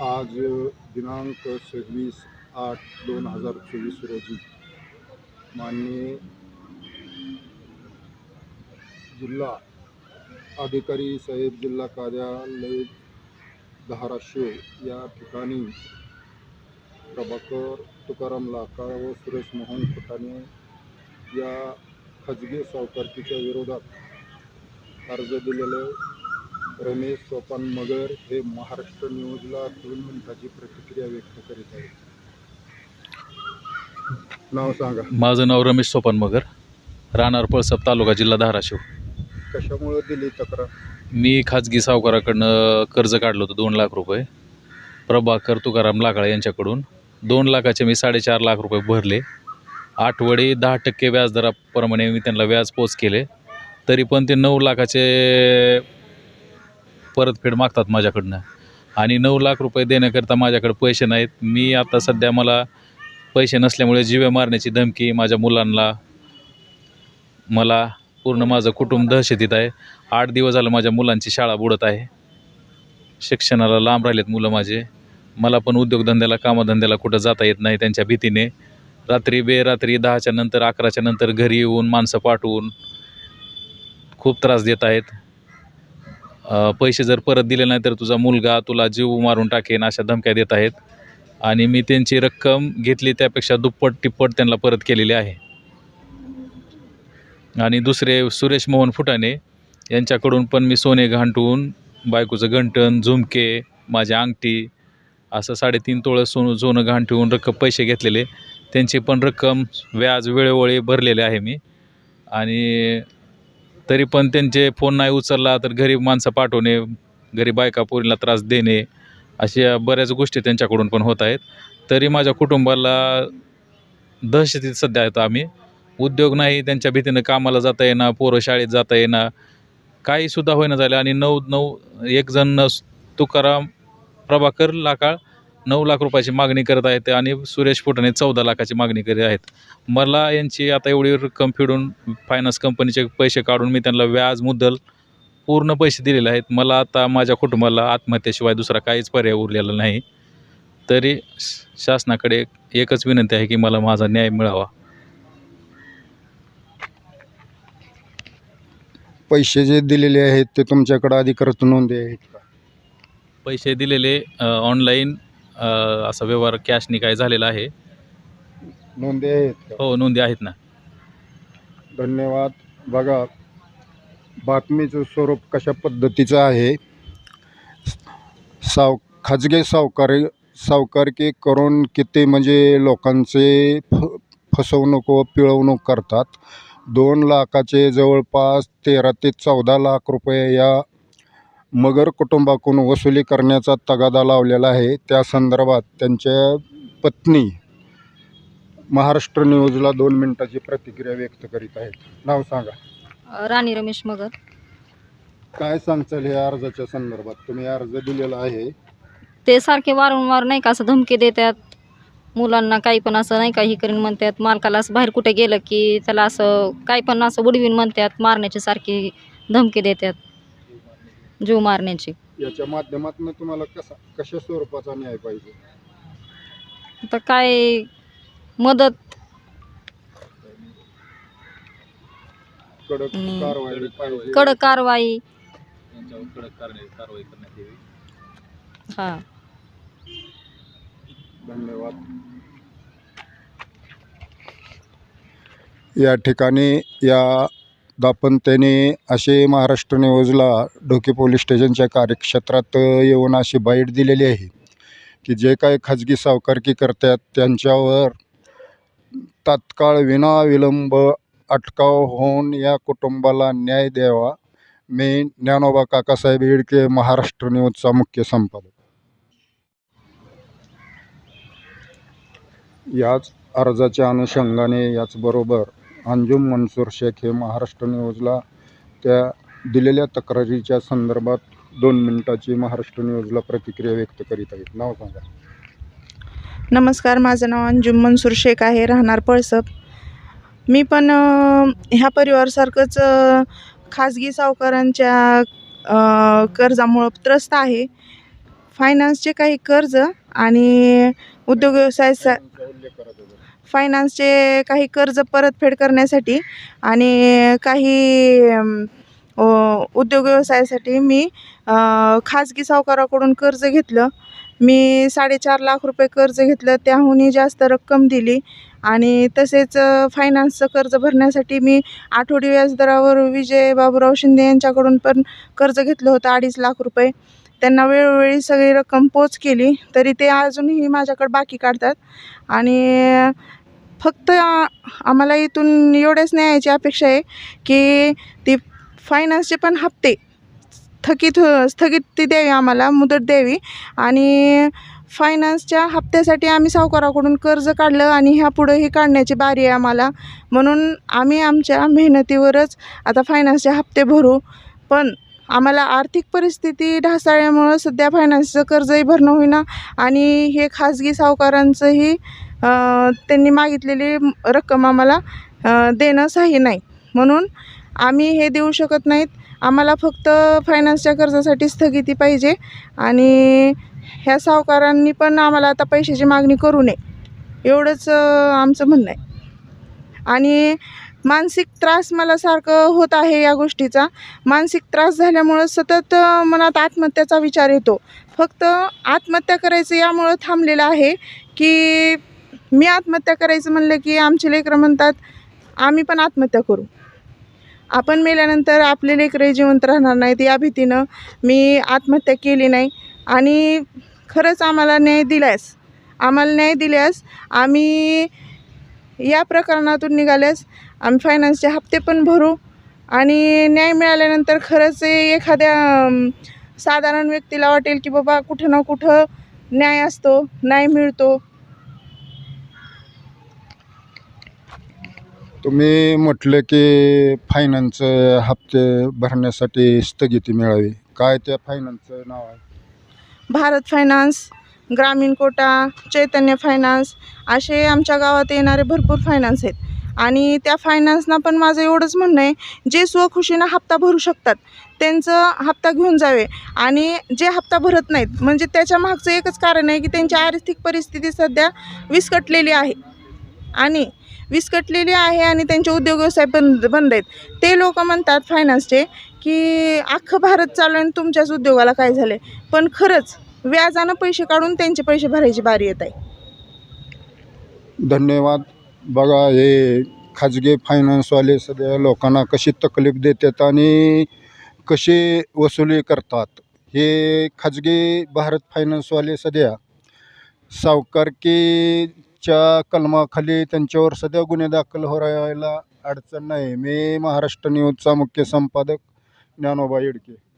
आज दिनांक सव्वीस आठ दोन हज़ार चोवीस रोजी माननीय जिल्हा अधिकारी साहेब जिल्हा कार्यालय धाराशिव या ठिकाणी प्रभाकर तुकाराम लाकाळ व सुरेश मोहन फुटाणे या खाजगी सावकारकीच्या विरोधात अर्ज़ दिलेले रमेश सोपान मगर हे महाराष्ट्र न्यूजला दोन मिनिटाची प्रतिक्रिया व्यक्त करीत आहेत. नाव सांगा. माझं नाव रमेश सोपान मगर. राहणार पळसप तालुका जिल्हा धाराशिव. कशामुळे दिली तक्रार? मी खाजगी सावकाराकडनं कर्ज काढलं होतं दोन लाख रुपये. प्रभाकर तुकाराम लाकाळे यांच्याकडून. दोन लाखाचे मी साडेचार लाख रुपये भरले. आठवडे दहा टक्के व्याजदराप्रमाणे मी त्यांना व्याज पोच केले. तरी पण ते नऊ लाखाचे परतफेड मागतात माझ्याकडनं. आणि नऊ लाख रुपये देण्याकरता माझ्याकडे पैसे नाहीत. मी आता सध्या मला पैसे नसल्यामुळे जीवे मारण्याची धमकी माझ्या मुलांना मला पूर्ण माझं कुटुंब दहशतीत आहे. आठ दिवस झालं माझ्या मुलांची शाळा बुडत आहे. शिक्षणाला लांब राहिलेत मुलं माझे. मला पण उद्योगधंद्याला कामधंद्याला कुठं जाता येत नाही त्यांच्या भीतीने. रात्री बेरात्री दहाच्या नंतर अकराच्या नंतर घरी येऊन माणसं पाठवून खूप त्रास देत आहेत. पैसे जर परत दिले नाही तर तुझा मुलगा तुला जीव मारून टाकेन अशा धमक्या देत आहेत. आणि मी त्यांची रक्कम घेतली त्यापेक्षा दुप्पट तिप्पट त्यांना परत केलेली आहे. आणि दुसरे सुरेश मोहन फुटाणे यांच्याकडून पण मी सोने घांटून बायकोचं घंटण झुमके माझी अंगठी असं साडेतीन तोळं सोनं सोनं घाण ठेवून रक्कम पैसे घेतलेले. त्यांची पण रक्कम व्याज वेळोवेळी भरलेले आहे मी. आणि तरी पण त्यांचे फोन नाही उचलला तर गरीब माणसं पाठवणे गरीब बायका पोरीला त्रास देणे अशा बऱ्याच गोष्टी त्यांच्याकडून पण होत आहेत. तरी माझ्या कुटुंबाला दहशतीत सध्या आहेत आम्ही. उद्योग नाही त्यांच्या भीतीनं कामाला जाता येणार पोरं शाळेत जाता येणार काहीसुद्धा होईना झालं आणि नऊ नऊ एक जण तुकाराम प्रभाकर लाकाळ नऊ लाख रुपयाची मागणी करत आहेत आणि सुरेश फुटाणे चौदा लाखाची मागणी करीत आहेत. मला यांची आता एवढी रक्कम फिडून फायनान्स कंपनीचे पैसे काढून मी त्यांना व्याज मुद्दल पूर्ण पैसे दिलेले आहेत. मला आता माझ्या कुटुंबाला आत्महत्येशिवाय दुसरा काहीच पर्याय उरलेला नाही. तरी शासनाकडे एकच विनंती आहे की मला माझा न्याय मिळावा. पैसे जे दिलेले आहेत ते तुमच्याकडे अधिकृत नोंदी आहेत पैसे दिलेले ऑनलाईन असा व्यवहार कॅशनी काय झालेला आहे? नोंदी आहेत का? हो नोंदी आहेत ना. धन्यवाद. बघा बातमीचं स्वरूप कशा पद्धतीचं आहे? साव खाजगी सावकारी सावकारकी करून किती म्हणजे लोकांचे फ फसवणूक व पिळवणूक करतात? दोन लाखाचे जवळपास तेरा ते चौदा लाख रुपये या मगर कुटुंबाकडून वसुली करण्याचा तगादा लावलेला आहे. त्या संदर्भात त्यांच्या पत्नी महाराष्ट्र न्यूजला दोन मिनिटाची प्रतिक्रिया व्यक्त करीत आहेत. नाव सांगा. राणी रमेश मगर. काय सांगचाल या अर्जाच्या संदर्भात? तुम्ही अर्ज दिलेला आहे. ते सारखे वारंवार नाही का असं धमकी देतात? मुलांना काही पण असं नाही का ही करीन म्हणतात? मालकाला असं बाहेर कुठे गेलं की त्याला असं काही पण असं उडवीन म्हणतात? मारण्याची सारखी धमकी देतात. जीव मारण्याची. याच्या माध्यमातून तुम्हाला कसा कशा स्वरूपाचा न्याय पाहिजे? आता काय मदत कडक हम्म. कारवाई पाहिजे. कडक कारवाई. यांच्यावर कडक कारणे कारवाई करण्यात यावी. हां. धन्यवाद. या ठिकाणी या दापंत्याने असे महाराष्ट्र न्यूजला ढोके पोलीस स्टेशनच्या कार्यक्षेत्रात येऊन अशी बाईट दिलेली आहे की जे काही खाजगी सावकारकी करतात त्यांच्यावर तात्काळ विनाविलंब अटकाव होऊन या कुटुंबाला न्याय द्यावा. मी ज्ञानोबा काकासाहेब इडके महाराष्ट्र न्यूजचा मुख्य संपादक. याच अर्जाच्या अनुषंगाने याचबरोबर अंजुम मनसूर शेख हे महाराष्ट्र न्यूजला त्या दिलेल्या तक्रारीच्या संदर्भात दोन मिनिटाची महाराष्ट्र न्यूजला प्रतिक्रिया व्यक्त करीत आहेत. नाव सांगा. नमस्कार माझं नाव अंजुम मनसूर शेख आहे राहणार पळसप. मी पण ह्या परिवारसारखंच खाजगी सावकारांच्या कर्जामुळं त्रस्त आहे. फायनान्सचे काही कर्ज आणि उद्योग व्यवसाय सा फायनान्सचे काही कर्ज परतफेड करण्यासाठी आणि काही उद्योग व्यवसायासाठी मी खाजगी सावकाराकडून कर्ज घेतलं. मी साडेचार लाख रुपये कर्ज घेतलं त्याहूनही जास्त रक्कम दिली आणि तसेच फायनान्सचं कर्ज भरण्यासाठी मी आठवडी व्याजदरावर विजय बाबूराव शिंदे यांच्याकडून पण कर्ज घेतलं होतं अडीच लाख रुपये. त्यांना वेळोवेळी सगळी रक्कम पोच केली तरी ते अजूनही माझ्याकडे बाकी काढतात. आणि फक्त आम्हाला इथून एवढ्याच न्यायाची अपेक्षा आहे की ती फायनान्सचे पण हप्ते थकीत स्थगिती द्यावी आम्हाला मुदत द्यावी. आणि फायनान्सच्या हप्त्यासाठी आम्ही सावकाराकडून कर्ज काढलं आणि ह्या पुढंही काढण्याची बारी आहे आम्हाला. म्हणून आम्ही आमच्या मेहनतीवरच आता फायनान्सचे हप्ते भरू. पण आम्हाला आर्थिक परिस्थिती ढासाळल्यामुळं सध्या फायनान्सचं कर्जही भरणं होईना आणि हे खाजगी सावकारांचंही त्यांनी मागितलेली रक्कम आम्हाला देणं सही नाही. म्हणून आम्ही हे देऊ शकत नाहीत. आम्हाला फक्त फायनान्सच्या कर्जासाठी स्थगिती पाहिजे आणि ह्या सावकारांनी पण आम्हाला आता पैशाची मागणी करू नये. एवढंच आमचं म्हणणं आहे. आणि मानसिक त्रास मला सारखं होत आहे या गोष्टीचा. मानसिक त्रास झाल्यामुळं सतत मनात आत्महत्याचा विचार येतो. फक्त आत्महत्या करायचं यामुळं थांबलेलं आहे की मी आत्महत्या करायचं म्हणलं की आमचे लेकरं म्हणतात आम्ही पण आत्महत्या करू. आपण मेल्यानंतर आपले लेकरं जिवंत राहणार नाहीत. या भीतीनं मी आत्महत्या केली नाही. आणि खरंच आम्हाला न्याय दिल्यास आम्हाला न्याय दिल्यास आम्ही या प्रकरणातून निघाल्यास आम्ही फायनान्सचे हप्ते पण भरू. आणि न्याय मिळाल्यानंतर खरंच एखाद्या साधारण व्यक्तीला वाटेल की बाबा कुठं ना कुठं न्याय असतो न्याय मिळतो. तुम्ही म्हटलं की फायनान्स हप्ते भरण्यासाठी स्थगिती मिळावी. काय त्या फायनान्सचं नाव आहे? भारत फायनान्स ग्रामीण कोटा चैतन्य फायनान्स असे आमच्या गावात येणारे भरपूर फायनान्स आहेत. आणि त्या फायनान्सना पण माझं एवढंच म्हणणं आहे जे स्वखुशीनं हप्ता भरू शकतात त्यांचं हप्ता घेऊन जावे. आणि जे हप्ता भरत नाहीत म्हणजे त्याच्या मागचं एकच कारण आहे की त्यांची आर्थिक परिस्थिती सध्या विस्कटलेली आहे. आणि विस्कटलेली आहे आणि त्यांचे उद्योग व्यवसाय बंद बंद आहेत. ते लोक म्हणतात फायनान्सचे की अख्खं भारत चालू आहे आणि तुमच्याच उद्योगाला काय झालं आहे पण खरंच व्याजानं पैसे काढून त्यांचे पैसे भरायची बारी येत आहे. धन्यवाद. बघा हे खाजगी फायनान्सवाले सध्या लोकांना कशी तकलीफ देतात आणि कशी वसुली करतात. हे खाजगी भारत फायनान्सवाले सध्या च्या कलमाखाली त्यांच्यावर सध्या गुन्हे दाखल व्हायला अडचण नाही. मी महाराष्ट्र न्यूजचा मुख्य संपादक ज्ञानोबा येडके.